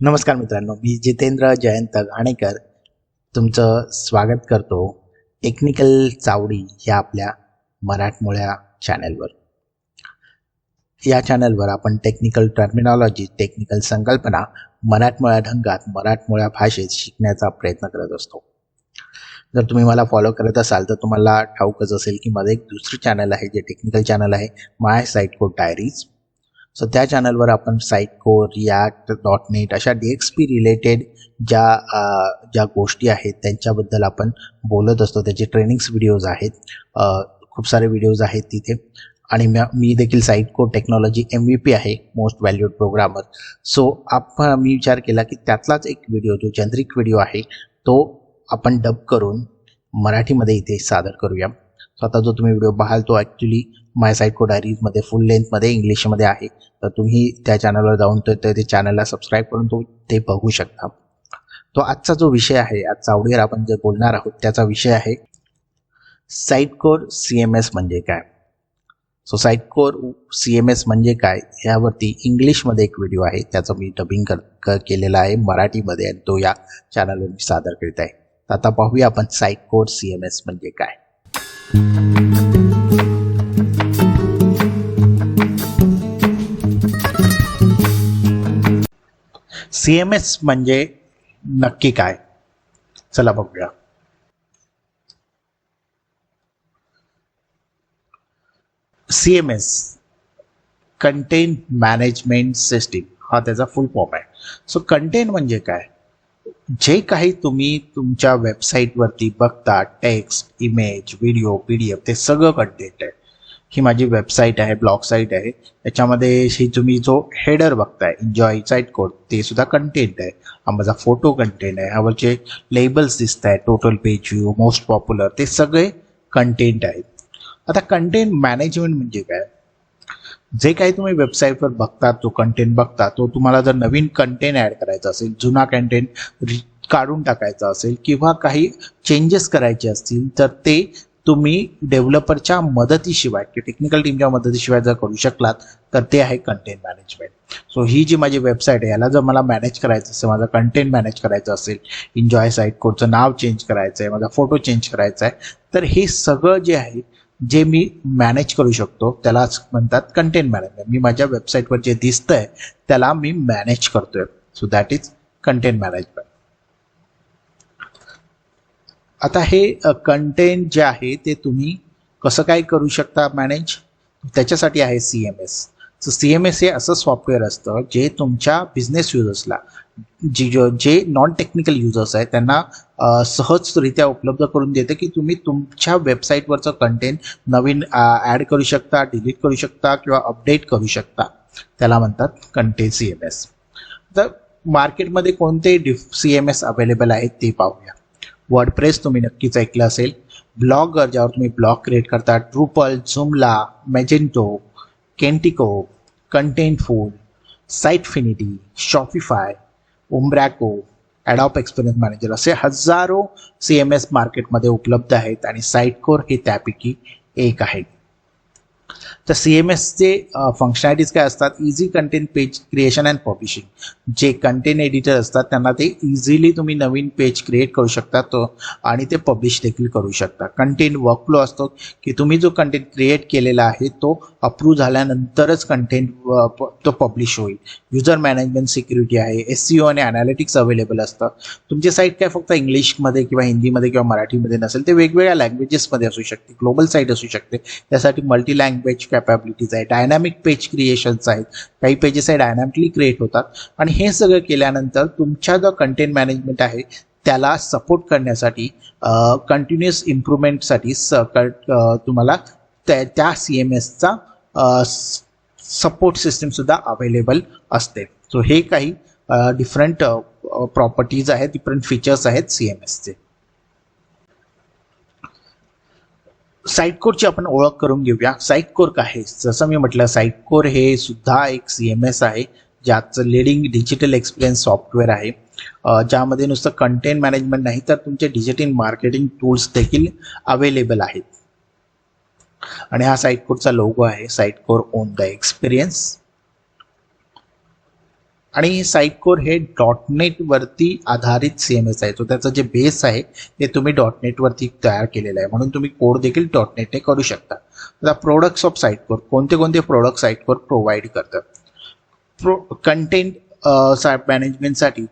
नमस्कार मित्रांनो मी जितेंद्र जयंत घाणेकर तुमचं स्वागत करतो टेक्निकल चावडी या आपल्या मराठमोळ्या चॅनलवर या चॅनलवर आपण टेक्निकल टर्मिनॉलॉजी टेक्निकल संकल्पना मराठमोळ्या ढंगात मराठमोळ्या भाषेत शिकण्याचा प्रयत्न करत असतो. जर तुम्ही मला फॉलो करत असाल तर तुम्हाला ठाऊकच असेल की माझं एक दुसरं चॅनल आहे जे टेक्निकल चॅनल आहे my Sitecore diaries so त्या चॅनलवर आपण सायको रिॲक्ट डॉट नेट अशा डी एक्स पी रिलेटेड ज्या ज्या गोष्टी आहेत त्यांच्याबद्दल आपण बोलत असतो. त्याचे ट्रेनिंग्स व्हिडिओज आहेत. खूप सारे व्हिडिओज आहेत तिथे. आणि मी देखील Sitecore technology M V P आहे मोस्ट व्हॅल्यूड प्रोग्रामर सो आपण मी विचार केला की त्यातलाच एक व्हिडिओ जो जनरिक व्हिडिओ आहे तो आपण डब करून मराठीमध्ये इथे सादर करूया. सो आता जो तुम्ही व्हिडिओ पाहाल तो ॲक्च्युली माय साईट को डायरीजमध्ये फुल लेंथमध्ये इंग्लिशमध्ये आहे. तर तुम्ही त्या चॅनलवर जाऊन तर ते चॅनलला सबस्क्राईब करून तो ते बघू शकता. तो आजचा जो विषय आहे आज चावडीवर आपण जे बोलणार आहोत त्याचा विषय आहे Sitecore C M S म्हणजे काय? So Sitecore C M S म्हणजे काय? यावरती इंग्लिशमध्ये एक व्हिडिओ आहे. त्याचं मी डबिंग कर क- केलेला आहे मराठीमध्ये आणि तो या चॅनलवर मी सादर करीत आहे. तर आता पाहूया आपण Sitecore C M S म्हणजे काय. सी एम एस म्हणजे नक्की काय? चला बघूया. C M S content management system हा त्याचा फुल फॉर्म आहे. सो कंटेंट म्हणजे काय? जे काही तुम्ही तुमच्या वेबसाईटवरती बघता text image video P D F ते सगळं कंटेंट आहे. ही माझी वेबसाईट आहे ब्लॉग साईट आहे. त्याच्यामध्ये ही तुम्ही जो हेडर बघताय एन्जॉय साईट कोड ते सुद्धा कंटेंट आहे. हा माझा फोटो कंटेंट आहे. ह्यावरचे लेबल्स दिसत आहे total page view most popular ते सगळे कंटेंट आहेत. आता कंटेंट मॅनेजमेंट म्हणजे काय? जे काही तुम्ही वेबसाईटवर बघता जो कंटेंट बघता तो तुम्हाला जर नवीन कंटेंट ॲड करायचा असेल जुना कंटेंट काढून टाकायचा असेल किंवा काही चेंजेस करायचे असतील तर ते तुम्ही डेव्हलपरच्या मदतीशिवाय किंवा टेक्निकल टीमच्या मदतीशिवाय जर करू शकलात तर ते आहे कंटेंट मॅनेजमेंट सो ही जी माझी वेबसाईट आहे याला जर मला मॅनेज करायचं असेल माझं कंटेंट मॅनेज करायचं असेल इन्जॉय साईट कोडचं नाव चेंज करायचं आहे माझा फोटो चेंज करायचा आहे तर हे सगळं जे आहे जे मी मॅनेज करू शकतो त्यालाच म्हणतात कंटेंट मॅनेजमेंट मी माझ्या वेबसाईटवर जे दिसतंय त्याला मी मॅनेज करतोय. So that is content management आता हे कंटेंट जे आहे ते तुम्ही कसं काय करू शकता मॅनेज त्याच्यासाठी आहे सी एम एस तर सी एम एस हे असं सॉफ्टवेअर असतं जे तुमच्या बिझनेस युजर्सला जी जो जे नॉन टेक्निकल युजर्स आहेत त्यांना सहजरित्या उपलब्ध करून देते की तुम्ही तुमच्या वेबसाईटवरचं कंटेंट नवीन ॲड करू शकता डिलीट करू शकता किंवा अपडेट करू शकता. त्याला म्हणतात कंटेंट सी एम एस तर मार्केटमध्ये कोणते diff C M S available आहेत ते पाहूया. वर्डप्रेस तुम्ही नक्कीच ऐकलं असेल. ब्लॉगर ज्यावर तुम्ही ब्लॉग क्रिएट करता Drupal Joomla Magento Kentico Contentful Sitefinity Shopify Umbraco Adobe experience manager असे हजारो सी एम एस मार्केटमध्ये उपलब्ध आहेत आणि साईटकोर हे त्यापैकी एक आहे. तर सी एम एसचे फंक्शनॅलिटीज काय असतात? Easy content page creation and publishing जे कंटेंट एडिटर असतात त्यांना ते इझिली तुम्ही नवीन पेज क्रिएट करू शकता तो आणि ते पब्लिश देखील करू शकता. कंटेंट वर्कफ्लो असतो की तुम्ही जो कंटेंट क्रिएट केलेला आहे तो अप्रूव्ह झाल्यानंतरच कंटेंट तो पब्लिश होईल. युजर मॅनेजमेंट सिक्युरिटी आहे एस सी ओ आणि अनालिटिक्स अवेलेबल असतं. तुमची साईट काय फक्त इंग्लिशमध्ये किंवा हिंदीमध्ये किंवा मराठीमध्ये नसेल ते वेगवेगळ्या लँग्वेजेसमध्ये असू शकते ग्लोबल साईट असू शकते. त्यासाठी मल्टी लँग्वेज कॅपॅबिलिटीज आहे डायनॅमिक पेज क्रिएशन्स आहेत काही पेजेस आहे डायनॅमिकली क्रिएट होतात. आणि हे सगळं केल्यानंतर तुमच्या जो कंटेंट मॅनेजमेंट आहे त्याला सपोर्ट करण्यासाठी कंटिन्युअस इम्प्रूव्हमेंटसाठी स तुम्हाला त्या त्या सी एम एसचा सपोर्ट सिस्टीमसुद्धा अवेलेबल असते. सो हे काही डिफरंट प्रॉपर्टीज आहेत डिफरंट फीचर्स आहेत सी एम एसचे साईट कोरची आपण ओळख करून घेऊया. साईट कोर काय आहे? जसं मी म्हटलं साईट कोर हे सुद्धा एक सी एम एस आहे ज्याचं लिडिंग डिजिटल एक्सपिरियन्स सॉफ्टवेअर आहे. ज्यामध्ये नुसतं कंटेंट मॅनेजमेंट नाही तर तुमचे डिजिटल मार्केटिंग टूल्स देखील अवेलेबल आहेत. आणि हा साईट लोगो आहे. Sitecore own the experience आणि साईटकोर हे डॉट नेटवरती आधारित सी एम एस आहे. तो त्याचं जे बेस आहे ते तुम्ही डॉट नेटवरती तयार केलेलं आहे. म्हणून तुम्ही कोड देखील डॉट नेटने करू शकता. आता प्रोडक्ट्स ऑफ साईटकोर कोणते कोणते प्रोडक्ट साईटकोर प्रोव्हाइड करतात? प्रो कंटेंट मॅनेजमेंटसाठी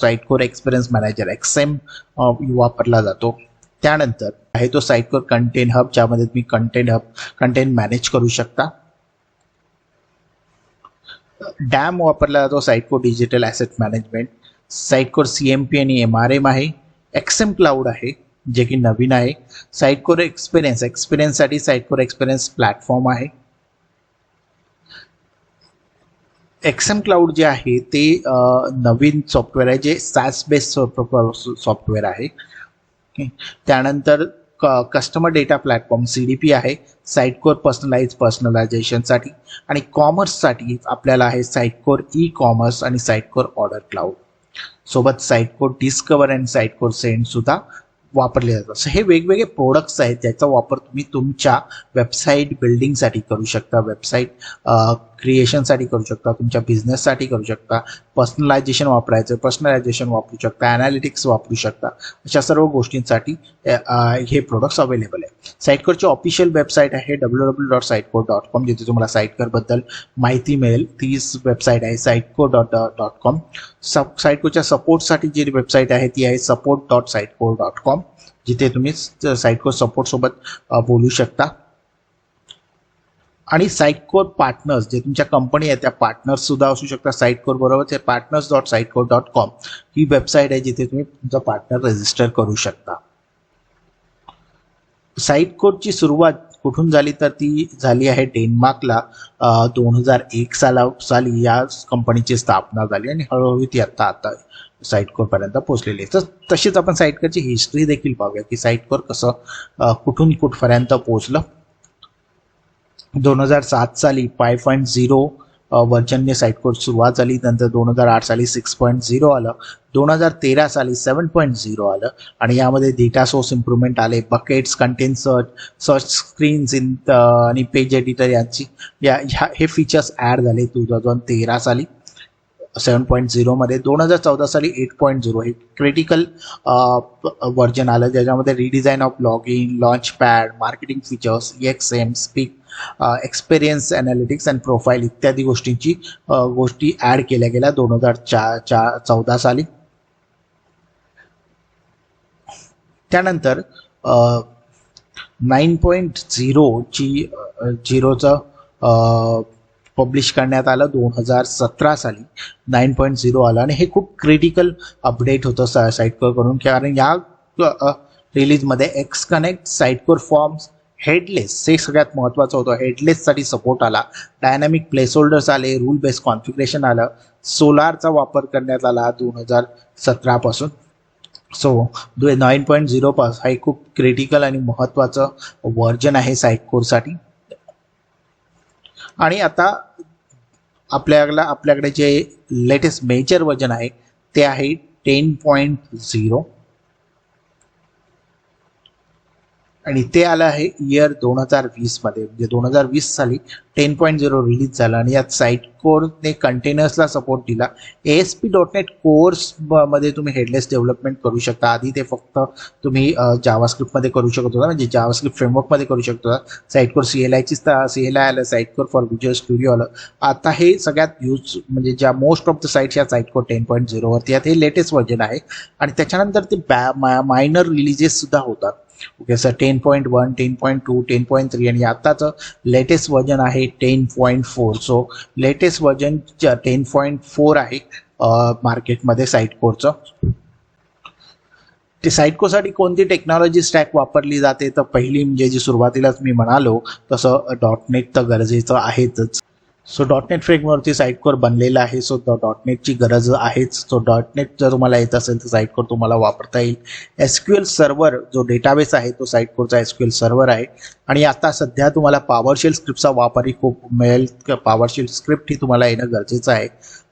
साईटकोर एक्सपिरियन्स मॅनेजर एक्सेम वापरला जातो. त्यानंतर आहे तो साईटकोर कंटेंट हब ज्यामध्ये तुम्ही कंटेंट हब कंटेंट मॅनेज करू शकता. डॅम वापरला जातो site digital asset management Sitecore C M P आणि एम आर एम आहे एक्सेम क्लाउड आहे जे की नवीन आहे साईटकोर एक्सपिरियन्स एक्सपिरियन्ससाठी साईटकोर एक्सपिरियन्स प्लॅटफॉर्म आहे. एक्सेम क्लाउड जे आहे ते नवीन सॉफ्टवेअर आहे जे सॅस बेस्ड सॉफ्टवेअर आहे. त्यानंतर customer data platform C D P आहे साईटकोर पर्सनलाइज पर्सनलायझेशनसाठी आणि कॉमर्ससाठी आपल्याला आहे साईटकोर ई कॉमर्स आणि साईटकोर ऑर्डर क्लाउड सोबत Sitecore discover and Sitecore send सुद्धा वापरले जातात. सो हे वेगवेगळे प्रोडक्ट्स आहेत ज्याचा वापर तुम्ही तुमच्या वेबसाईट बिल्डिंगसाठी करू शकता. वेबसाईट क्रिएशनसाठी करू शकता तुमच्या बिझनेससाठी करू शकता पर्सनलायझेशन वापरायचं पर्सनलायझेशन वापरू शकता ॲनालिटिक्स वापरू शकता. अशा सर्व गोष्टींसाठी हे प्रोडक्ट्स अवेलेबल आहे साईटकोरची ऑफिशियल वेबसाईट आहे W W dot Sitecore dot com जिथे तुम्हाला साईटकोरबद्दल माहिती मिळेल. तीच वेबसाईट आहे साईटकोर डॉट डॉट कॉम सब साईटकोरच्या सपोर्टसाठी जी वेबसाईट आहे ती आहे support dot Sitecore dot com जिथे तुम्ही साईटकोर सपोर्टसोबत बोलू शकता. आणि साईटकोर पार्टनर्स जे तुमच्या कंपनी आहे त्या पार्टनर्स सुद्धा असू शकतात. साईटकोर बरोबर ते partners dot Sitecore dot com ही वेबसाईट आहे जिथे तुम्ही तुमचा पार्टनर रजिस्टर करू शकता. साईटकोरची सुरुवात कुठून झाली तर ती झाली आहे डेन्मार्कला. दोन हजार एक साला साली या कंपनीची स्थापना झाली आणि हळूहळू ती आत्ता आता साईटकोरपर्यंत पोहोचलेली आहे. तर तशीच आपण साईटकोरची हिस्ट्री देखील पाहूया की साईटकोर कसं कुठून कुठपर्यंत पोहोचलं. दोन हजार सात साली फाय पॉईंट झिरो वर्जनने साईटकोड सुरुवात झाली. नंतर दोन हजार आठ साली सिक्स पॉईंट झिरो आलं. दोन हजार तेरा साली सेवन पॉईंट झिरो आलं. आणि यामध्ये डेटा सोर्स इम्प्रुव्हमेंट आले. Buckets content search search screens in आणि पेज एडिटर यांची या ह्या हे फीचर्स ॲड झाले टू थाउजंड तेरा साली. सेवन पॉईंट झिरोमध्ये दोन हजार चौदा साली एट पॉईंट झिरो हे क्रिटिकल व्हर्जन आलं ज्याच्यामध्ये redesign of log in launch pad marketing features X M speak experience analytics and profile इत्यादी गोष्टींची गोष्टी ॲड केल्या गेल्या दोन हजार चा चा चौदा साली. त्यानंतर नाईन पॉईंट झिरोची झिरोचं पब्लिश करण्यात आलं दोन हजार सतरा साली. नाईन पॉईंट झिरो आलं. आणि हे खूप क्रिटिकल अपडेट होतं सा साईटकोरकडून कारण या रिलीजमध्ये x connect Sitecore forms headless हे सगळ्यात महत्त्वाचं होतं. हेडलेससाठी सपोर्ट आला. डायनॅमिक प्लेसहोल्डर्स आले. रूल बेस कॉन्फिग्रेशन आलं. सोलारचा वापर करण्यात आला दोन हजार सतरापासून सो नाईन पॉईंट झिरो पास हा एक खूप क्रिटिकल आणि महत्त्वाचं व्हर्जन आहे साईटकोरसाठी आणि आता आपल्याला आपल्याकडे जे लेटेस्ट मेजर वर्जन आहे ते आहे टेन पॉईंट झिरो आणि ते आलं आहे इयर दोन हजार वीसमध्ये म्हणजे दोन हजार वीस साली टेन पॉईंट झिरो रिलीज झाला आणि यात साईट कोरने कंटेनर्सला सपोर्ट दिला. A S P dot net कोर्समध्ये तुम्ही हेडलेस डेव्हलपमेंट करू शकता. आधी ते फक्त तुम्ही जावास्क्रिप्टमध्ये करू शकत होता. म्हणजे जावास्क्रिप्ट फ्रेमवर्कमध्ये करू शकतो साईट कोर सी एल आयची सी एल आय आलं Sitecore for visual studio आलं. आता हे सगळ्यात यूज म्हणजे ज्या मोस्ट ऑफ द साईट्स या साईट कोर टेन पॉईंट झिरोवरती आहेत हे लेटेस्ट व्हर्जन आहे. आणि त्याच्यानंतर ते बॅ मायनर रिलीजेस सुद्धा होतात. Okay sir ten point one ten point two ten point three आणि आत्ताचं लेटेस्ट वर्जन आहे ten point four so latest version ten point four आहे मार्केटमध्ये साईट कोरचं ते साईटकोसाठी कोणती टेक्नॉलॉजी स्टॅक वापरली जाते? तर पहिली म्हणजे जी सुरुवातीलाच मी म्हणालो तसं डॉट नेट तर गरजेचं आहेच सो डॉट नेट फ्रेमवरती साईट कोर बनलेला आहे. सो डॉट नेटची गरज आहेच. सो डॉट नेट जर तुम्हाला येत असेल तर साईट कोर तुम्हाला वापरता येईल. एस क्यू एल सर्व्हर जो डेटाबेस आहे तो साईट कोरचा एस क्यू एल सर्व्हर आहे. आणि आता सध्या तुम्हाला पॉवरशेल स्क्रिप्टचा वापरही खूप मिळेल. पॉवरशेल स्क्रिप्ट ही तुम्हाला येणं गरजेचं आहे.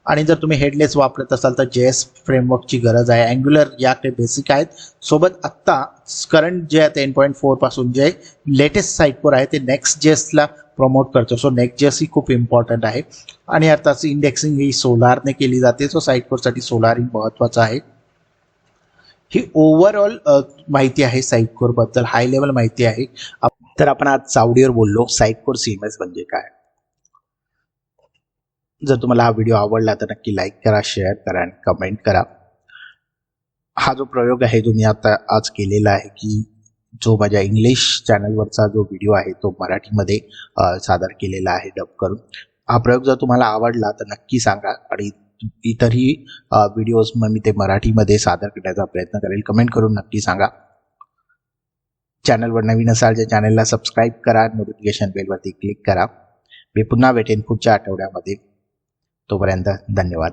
आणि जर तुम्ही हेडलेस वापरत असाल तर जे एस फ्रेमवर्कची गरज आहे. अँग्युलर या काही बेसिक आहेत. सोबत आत्ता करंट जे आहे टेन पॉईंट फोरपासून जे लेटेस्ट साईटवर आहे ते नेक्स्ट जेसला प्रमोट करतो. सो नेक्जेसी ही खूप इम्पॉर्टंट आहे. आणि आताची इंडेक्सिंग ही सोलारने केली जाते. सो साईटकोरसाठी सोलार ही महत्वाचं आहे. ही ओव्हरऑल माहिती आहे साईटकोरबद्दल बद्दल. हाय लेवल माहिती आहे. तर आपण आज चावडीवर बोललो. साईटकोर सीएमएस म्हणजे काय? जर तुम्हाला हा व्हिडिओ आवडला तर नक्की लाईक करा शेअर करा आणि कमेंट करा. हा जो प्रयोग आहे जो मी आता आज केलेला आहे की जो माझ्या इंग्लिश चॅनलवरचा जो व्हिडिओ आहे तो मराठीमध्ये सादर केलेला आहे डब करून. हा प्रयोग जर तुम्हाला आवडला तर नक्की सांगा आणि इतरही व्हिडिओज मग मी ते मराठीमध्ये सादर करण्याचा प्रयत्न करेल. कमेंट करून नक्की सांगा. चॅनलवर नवीन असाल त्या चॅनलला सबस्क्राईब करा. नोटिफिकेशन बेलवरती क्लिक करा. मी पुन्हा भेटेन पुढच्या आठवड्यामध्ये. तोपर्यंत धन्यवाद.